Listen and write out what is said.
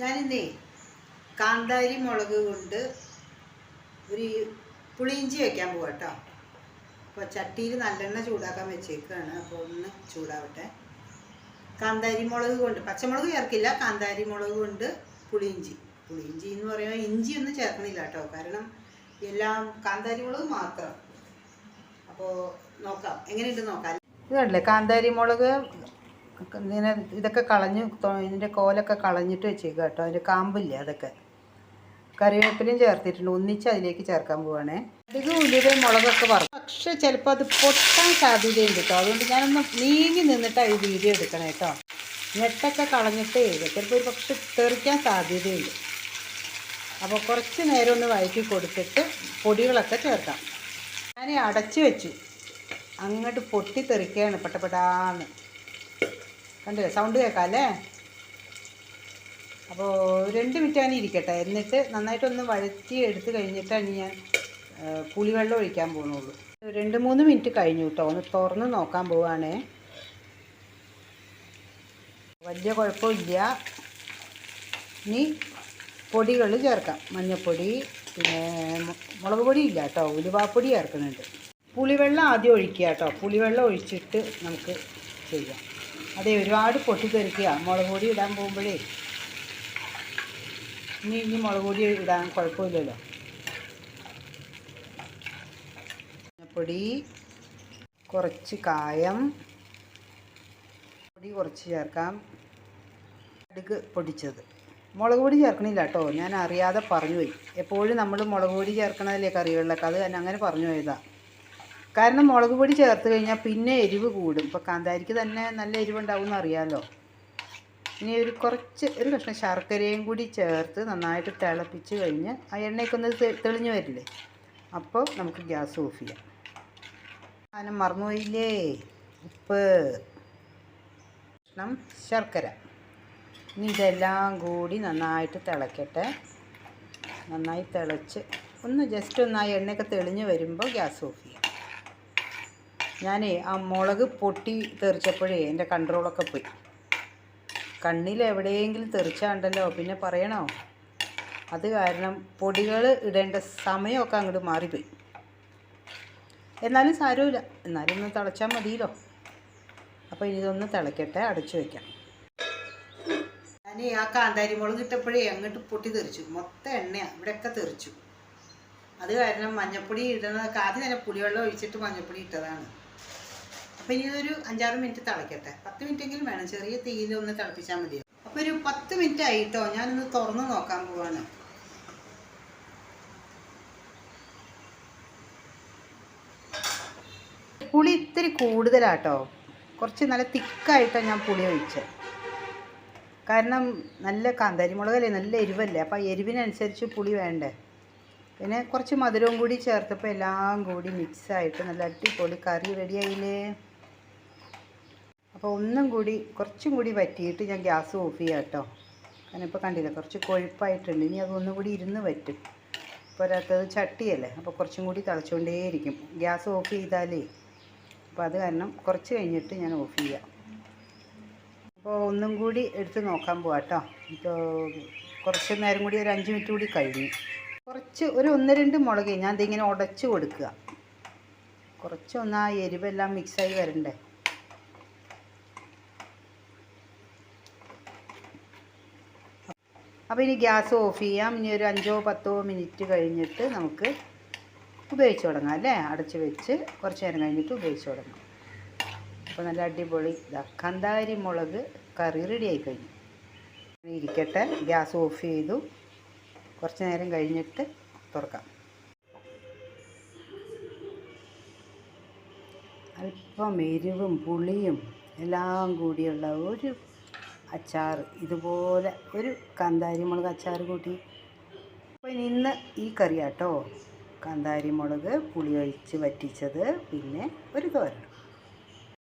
ഞാനിന്നേ കാന്താരി മുളക് കൊണ്ട് ഒരു പുളിയിഞ്ചി വെക്കാൻ പോവാ കേട്ടോ അപ്പോൾ ചട്ടിയിൽ നല്ലെണ്ണ ചൂടാക്കാൻ വെച്ചേക്കാണ്. അപ്പോൾ ഒന്ന് ചൂടാവട്ടെ. കാന്താരി മുളക് കൊണ്ട് പച്ചമുളക് ചേർക്കില്ല. കാന്താരി മുളക് കൊണ്ട് പുളിയിഞ്ചി. പുളിയിഞ്ചി എന്ന് പറയുമ്പോൾ ഇഞ്ചി ഒന്നും ചേർക്കുന്നില്ല കേട്ടോ കാരണം എല്ലാം കാന്താരി മുളക് മാത്രം. അപ്പോൾ നോക്കാം. എങ്ങനെയുണ്ട് നോക്കാം ഇത് കാന്താരി മുളക് ഇങ്ങനെ ഇതൊക്കെ കളഞ്ഞ് ഇതിന്റെ കോലൊക്കെ കളഞ്ഞിട്ട് വെച്ചേക്കുക കേട്ടോ. അതിന്റെ കാമ്പില്ലേ അതൊക്കെ. കറിവേപ്പിലയും ചേർത്തിട്ടുണ്ട്. ഒന്നിച്ച് അതിലേക്ക് ചേർക്കാൻ പോവാണേ. അധികം ഉലുവയും മുളകൊക്കെ വറുക്കും പക്ഷെ ചിലപ്പോൾ അത് പൊട്ടാൻ സാധ്യതയുണ്ട് കേട്ടോ. അതുകൊണ്ട് ഞാനൊന്ന് നീങ്ങി നിന്നിട്ടാണ് ഈ വീഡിയോ എടുക്കണേ കേട്ടോ. ഞെട്ടൊക്കെ കളഞ്ഞിട്ടേ ചിലപ്പോൾ ഒരു പക്ഷെ തെറിക്കാൻ സാധ്യതയുണ്ട്. അപ്പോൾ കുറച്ച് നേരം ഒന്ന് വഴറ്റി കൊടുത്തിട്ട് പൊടികളൊക്കെ ചേർക്കാം. ഞാൻ അടച്ചു വെച്ചു. അങ്ങോട്ട് പൊട്ടി തെറിക്കുകയാണ് പെട്ടപ്പെടാന്ന് കണ്ടില്ലേ സൗണ്ട് കേൾക്കാം അല്ലേ അപ്പോൾ രണ്ട് മിനിറ്റ് അങ്ങനെ ഇരിക്കട്ടെ. എന്നിട്ട് നന്നായിട്ടൊന്ന് വഴറ്റി എടുത്തു കഴിഞ്ഞിട്ടാണ് ഞാൻ പുളിവെള്ളം ഒഴിക്കാൻ പോകുന്നുള്ളൂ രണ്ട് മൂന്ന് മിനിറ്റ് കഴിഞ്ഞു കേട്ടോ. ഒന്ന് തുറന്ന് നോക്കാൻ പോവാണേ. വലിയ കുഴപ്പമില്ല. ഇനി പൊടികൾ ചേർക്കാം. മഞ്ഞൾപ്പൊടി പിന്നെ മുളക് പൊടി ഇല്ല കേട്ടോ. ഉലുവാപ്പൊടി ചേർക്കുന്നുണ്ട്. പുളിവെള്ളം ആദ്യം ഒഴിക്കുക കേട്ടോ. പുളിവെള്ളം ഒഴിച്ചിട്ട് നമുക്ക് ചെയ്യാം. അതെ ഒരുപാട് പൊട്ടിത്തെറിക്കുക. മുളക് പൊടി ഇടാൻ പോകുമ്പോഴേ ഇനി ഇനി മുളക് പൊടി ഇടാൻ കുഴപ്പമില്ലല്ലോ. പൊടി കുറച്ച് കായം പൊടി കുറച്ച് ചേർക്കാം. കടുക് പൊടിച്ചത്. മുളക് പൊടി ചേർക്കണില്ല കേട്ടോ. ഞാൻ അറിയാതെ പറഞ്ഞു പോയി. എപ്പോഴും നമ്മൾ മുളക് പൊടി ചേർക്കണതല്ലേ കറികളിലൊക്കെ. അത് അങ്ങനെ പറഞ്ഞു പോയതാ. കാരണം മുളക് പൊടി ചേർത്ത് കഴിഞ്ഞാൽ പിന്നെ എരിവ് കൂടും. ഇപ്പോൾ കാന്താരിക്ക് തന്നെ നല്ല എരിവുണ്ടാവും എന്ന് അറിയാമല്ലോ ഇനി ഒരു കുറച്ച് ഒരു കഷ്ണം ശർക്കരയും കൂടി ചേർത്ത് നന്നായിട്ട് തിളപ്പിച്ച് കഴിഞ്ഞ് ആ എണ്ണയൊക്കെ ഒന്ന് തെളിഞ്ഞ് വരില്ലേ? അപ്പോൾ നമുക്ക് ഗ്യാസ് ഓഫ് ചെയ്യാം. സാധനം മറന്നുപോയില്ലേ? ഉപ്പ്. കഷ്ണം ശർക്കര. ഇനി ഇതെല്ലാം കൂടി നന്നായിട്ട് തിളക്കട്ടെ. നന്നായി തിളച്ച് ഒന്ന് ജസ്റ്റ് ഒന്ന് ആ എണ്ണയൊക്കെ തെളിഞ്ഞ് വരുമ്പോൾ ഗ്യാസ് ഓഫ് ചെയ്യാം. ഞാനേ ആ മുളക് പൊട്ടി തെറിച്ചപ്പോഴേ എന്റെ കൺട്രോളൊക്കെ പോയി. കണ്ണിൽ എവിടെയെങ്കിലും തെറിച്ചാണ്ടല്ലോ പിന്നെ പറയണോ? അത് കാരണം പൊടികൾ ഇടേണ്ട സമയമൊക്കെ അങ്ങോട്ട് മാറിപ്പോയി. എന്നാലും സാരമില്ല. എന്നാലും ഒന്ന് തിളച്ചാൽ മതിയല്ലോ. അപ്പോൾ ഇനി ഇതൊന്ന് തിളക്കട്ടെ അടച്ചു വയ്ക്കാം. ഞാൻ ആ കാന്താരി മുളക് ഇട്ടപ്പോഴേ അങ്ങോട്ട് പൊട്ടി തെറിച്ചു. മൊത്തം എണ്ണയാണ് ഇവിടെയൊക്കെ തെറിച്ചു. അത് കാരണം മഞ്ഞപ്പൊടി ഇടുന്നതൊക്കെ ആദ്യം തന്നെ പുളിവെള്ളം ഒഴിച്ചിട്ട് മഞ്ഞപ്പൊടി ഇട്ടതാണ്. അപ്പോൾ ഇനി ഇതൊരു അഞ്ചാറ് മിനിറ്റ് തിളക്കട്ടെ. പത്ത് മിനിറ്റെങ്കിലും വേണം. ചെറിയ തീയിൽ ഒന്ന് തിളപ്പിച്ചാൽ മതി അപ്പോൾ ഒരു പത്ത് മിനിറ്റ് ആയിട്ടോ? ഞാനൊന്ന് തുറന്ന് നോക്കാൻ പോവാണ്. പുളി ഇത്തിരി കൂടുതലാട്ടോ. കുറച്ച് നല്ല തിക്കായിട്ടാണ് ഞാൻ പുളി ഒഴിച്ചത് കാരണം നല്ല കാന്താരിമുളകല്ലേ? നല്ല എരിവല്ലേ? അപ്പോൾ എരിവിനനുസരിച്ച് പുളി വേണ്ടേ. പിന്നെ കുറച്ച് മധുരവും കൂടി ചേർത്തപ്പോൾ എല്ലാം കൂടി മിക്സായിട്ട് നല്ല അടിപൊളി കറി റെഡിയായില്ലേ അപ്പോൾ ഒന്നും കൂടി കുറച്ചും കൂടി വറ്റിയിട്ട് ഞാൻ ഗ്യാസ് ഓഫ് ചെയ്യാം കേട്ടോ. കാരണം ഇപ്പോൾ കണ്ടില്ല കുറച്ച് കൊഴുപ്പായിട്ടുണ്ട്. ഇനി അതൊന്നും കൂടി ഇരുന്ന് വറ്റും. പോരാത്തത് ചട്ടിയല്ലേ? അപ്പോൾ കുറച്ചും കൂടി തിളച്ചുകൊണ്ടേയിരിക്കും ഗ്യാസ് ഓഫ് ചെയ്താലേ. അപ്പോൾ അത് കാരണം കുറച്ച് കഴിഞ്ഞിട്ട് ഞാൻ ഓഫ് ചെയ്യാം. അപ്പോൾ ഒന്നും കൂടി എടുത്ത് നോക്കാൻ പോവാം കേട്ടോ. ഇപ്പോൾ കുറച്ച് നേരം കൂടി ഒരു അഞ്ച് മിനിറ്റ് കൂടി കഴിഞ്ഞു. കുറച്ച് ഒരു ഒന്ന് രണ്ട് മുളക് ഞാൻ ഇതിങ്ങനെ ഉടച്ച് കൊടുക്കുക. കുറച്ച് ആ എരിവെല്ലാം മിക്സായി വരണ്ടേ? അപ്പോൾ ഇനി ഗ്യാസ് ഓഫ് ചെയ്യാം. ഇനി ഒരു അഞ്ചോ പത്തോ മിനിറ്റ് കഴിഞ്ഞിട്ട് നമുക്ക് ഉപയോഗിച്ച് തുടങ്ങാം അല്ലേ? അടച്ച് വെച്ച് കുറച്ച് നേരം കഴിഞ്ഞിട്ട് ഉപയോഗിച്ച് തുടങ്ങാം. അപ്പോൾ നല്ല അടിപൊളി ഇതാ കന്താരി മുളക് കറി റെഡി ആയി കഴിഞ്ഞു. ഇരിക്കട്ടെ ഗ്യാസ് ഓഫ് ചെയ്തു. കുറച്ച് നേരം കഴിഞ്ഞിട്ട് തുറക്കാം. അല്പം എരിവും പുളിയും എല്ലാം കൂടിയുള്ള ഒരു അച്ചാർ ഇതുപോലെ ഒരു കാന്താരി മുളക് അച്ചാർ കൂട്ടി. അപ്പോൾ ഇനി ഇന്ന് ഈ കറിയാട്ടോ. കാന്താരി മുളക് വറ്റിച്ചത് പിന്നെ ഒരു തോരൻ